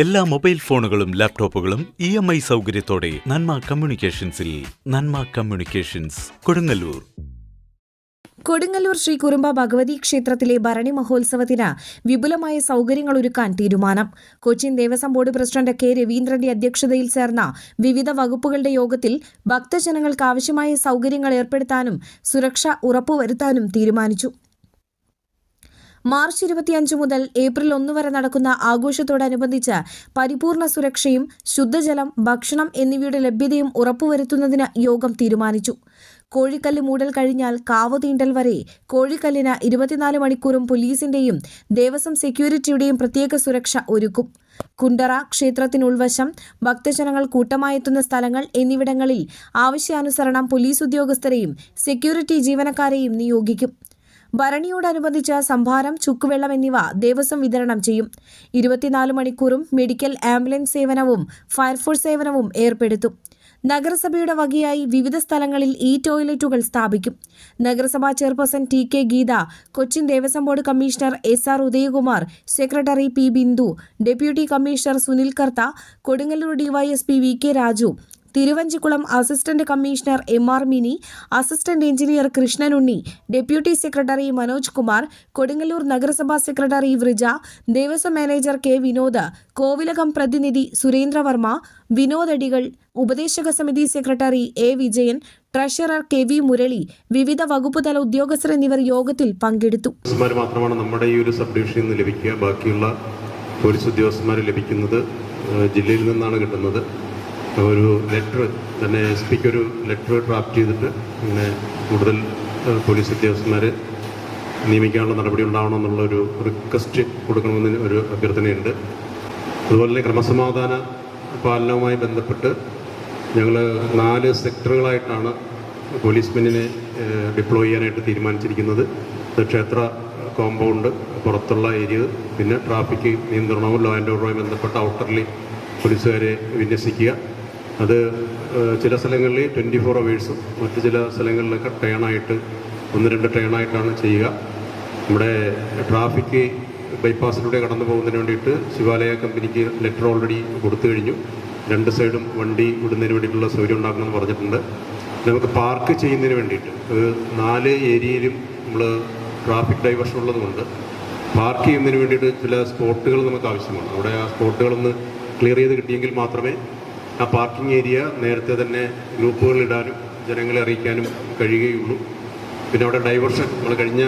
എല്ലാ മൊബൈൽ ഫോണുകളും ലാപ്ടോപ്പുകളും ഇ എം ഐ സൗകര്യത്തോടെ നന്മ കമ്മ്യൂണിക്കേഷൻസിൽ നന്മ കമ്മ്യൂണിക്കേഷൻസ് കൊടുങ്ങല്ലൂർ. കൊടുങ്ങല്ലൂർ ശ്രീ കുറുമ്പ ഭഗവതി ക്ഷേത്രത്തിലെ ഭരണി മഹോത്സവത്തിന് വിപുലമായ സൗകര്യങ്ങൾ ഒരുക്കാൻ തീരുമാനം. Cochin Devaswom board president K രവീന്ദ്രന്റെ അധ്യക്ഷതയിൽ ചേർന്ന വിവിധ വകുപ്പുകളുടെ യോഗത്തിൽ ഭക്തജനങ്ങൾക്ക് ആവശ്യമായ സൗകര്യങ്ങൾ ഏർപ്പെടുത്താനും സുരക്ഷ ഉറപ്പുവരുത്താനും തീരുമാനിച്ചു. മാർച്ച് ഇരുപത്തിയഞ്ച് മുതൽ ഏപ്രിൽ ഒന്ന് വരെ നടക്കുന്ന ആഘോഷത്തോടനുബന്ധിച്ച് പരിപൂർണ സുരക്ഷയും ശുദ്ധജലം ഭക്ഷണം എന്നിവയുടെ ലഭ്യതയും ഉറപ്പുവരുത്തുന്നതിന് യോഗം തീരുമാനിച്ചു. കോഴിക്കല്ല് മൂടൽ കഴിഞ്ഞാൽ കാവ് തീണ്ടൽ വരെ കോഴിക്കല്ലിന് ഇരുപത്തിനാല് മണിക്കൂറും പോലീസിന്റെയും ദേവസ്വം സെക്യൂരിറ്റിയുടെയും പ്രത്യേക സുരക്ഷ ഒരുക്കും. കുണ്ടറ ക്ഷേത്രത്തിനുൾവശം ഭക്തജനങ്ങൾ കൂട്ടമായെത്തുന്ന സ്ഥലങ്ങൾ എന്നിവിടങ്ങളിൽ ആവശ്യാനുസരണം പോലീസ് ഉദ്യോഗസ്ഥരെയും സെക്യൂരിറ്റി ജീവനക്കാരെയും നിയോഗിക്കും. ഭരണിയോടനുബന്ധിച്ച് സംഭാരം ചുക്കുവെള്ളം എന്നിവ ദേവസ്വം വിതരണം ചെയ്യും. ഇരുപത്തിനാല് മണിക്കൂറും മെഡിക്കൽ ആംബുലൻസ് സേവനവും ഫയർഫോഴ്സ് സേവനവും ഏർപ്പെടുത്തും. നഗരസഭയുടെ വകയായി വിവിധ സ്ഥലങ്ങളിൽ ഈ ടോയ്ലറ്റുകൾ സ്ഥാപിക്കും. നഗരസഭാ chairperson T K Geetha Cochin Devaswom board commissioner S R Udayakumar secretary P Bindu deputy commissioner Sunil Kartha Kodungallur DYSP V K Raju Thiruvanchikulam assistant commissioner M R Mini assistant engineer Krishnanunni deputy secretary Manoj Kumar Kodungallur നഗരസഭാ secretary Vraja Devaswom manager K Vinod Kovilakam പ്രതിനിധി സുരേന്ദ്രവർമ്മ വിനോദടികൾ ഉപദേശക സമിതി secretary A Vijayan treasurer K V Murali വിവിധ വകുപ്പുതല ഉദ്യോഗസ്ഥർ എന്നിവർ യോഗത്തിൽ പങ്കെടുത്തു. മാത്രമാണ് നമ്മുടെ ഈ ഒരു ലഭിക്കുക. ബാക്കിയുള്ള പോലീസ് ഉദ്യോഗസ്ഥന്മാർ ലഭിക്കുന്നത് ജില്ലയിൽ നിന്നാണ് കിട്ടുന്നത്. ഒരു ലെറ്റർ തന്നെ എസ് പിക്ക് ഒരു ലെറ്റർ ഡ്രാഫ്റ്റ് ചെയ്തിട്ട് പിന്നെ കൂടുതൽ പോലീസ് ഉദ്യോഗസ്ഥന്മാർ നിയമിക്കാനുള്ള നടപടി ഉണ്ടാവണമെന്നുള്ള ഒരു റിക്വസ്റ്റ് കൊടുക്കണമെന്ന് ഒരു അഭ്യർത്ഥനയുണ്ട്. അതുപോലെ തന്നെ ക്രമസമാധാന പാലനവുമായി ബന്ധപ്പെട്ട് ഞങ്ങൾ നാല് സെക്ടറുകളായിട്ടാണ് പോലീസ് മെന്നിനെ ഡിപ്ലോയ് ചെയ്യാനായിട്ട് തീരുമാനിച്ചിരിക്കുന്നത്. ക്ഷേത്ര കോമ്പൗണ്ട് പുറത്തുള്ള ഏരിയ പിന്നെ ട്രാഫിക് നിയന്ത്രണവും ലോ ആൻഡ് ഓർഡറുമായി ബന്ധപ്പെട്ട ഔട്ടറിൽ പോലീസുകാരെ വിന്യസിക്കുക. അത് ചില സ്ഥലങ്ങളിൽ ട്വന്റി ഫോർ അവേഴ്സും മറ്റ് ചില സ്ഥലങ്ങളിലൊക്കെ ടേണായിട്ട് ഒന്ന് രണ്ട് ടേണായിട്ടാണ് ചെയ്യുക. നമ്മുടെ ട്രാഫിക് ബൈപ്പാസിലൂടെ കടന്നു പോകുന്നതിന് വേണ്ടിയിട്ട് ശിവാലയ കമ്പനിക്ക് ലെറ്റർ ഓൾറെഡി കൊടുത്തു കഴിഞ്ഞു. രണ്ട് സൈഡും വണ്ടി വിടുന്നതിന് വേണ്ടിയിട്ടുള്ള സൗകര്യം ഉണ്ടാക്കണമെന്ന് പറഞ്ഞിട്ടുണ്ട്. നമുക്ക് പാർക്ക് ചെയ്യുന്നതിന് വേണ്ടിയിട്ട് നാല് ഏരിയയിലും നമ്മൾ ട്രാഫിക് ഡൈവേർഷൻ ഉള്ളതുകൊണ്ട് പാർക്ക് ചെയ്യുന്നതിന് വേണ്ടിയിട്ട് ചില സ്പോട്ടുകൾ നമുക്ക് ആവശ്യമാണ്. അവിടെ ആ സ്പോട്ടുകളൊന്ന് ക്ലിയർ ചെയ്ത് കിട്ടിയെങ്കിൽ മാത്രമേ ആ പാർക്കിംഗ് ഏരിയ നേരത്തെ തന്നെ ഗ്രൂപ്പുകളിടാനും ജനങ്ങളെ അറിയിക്കാനും കഴിയുകയുള്ളൂ. പിന്നെ അവിടെ ഡൈവേർഷൻ നമ്മൾ കഴിഞ്ഞ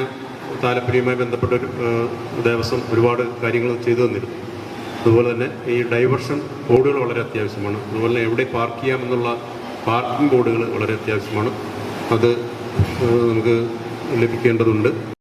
താലപ്പര്യവുമായി ബന്ധപ്പെട്ട ഒരു ദിവസം ദേവസ്വം ഒരുപാട് കാര്യങ്ങൾ ചെയ്തു തന്നിരുന്നു. അതുപോലെ തന്നെ ഈ ഡൈവേർഷൻ ബോർഡുകൾ വളരെ അത്യാവശ്യമാണ്. അതുപോലെ തന്നെ എവിടെ പാർക്ക് ചെയ്യാമെന്നുള്ള പാർക്കിംഗ് ബോർഡുകൾ വളരെ അത്യാവശ്യമാണ്. അത് നമുക്ക് ലഭിക്കേണ്ടതുണ്ട്.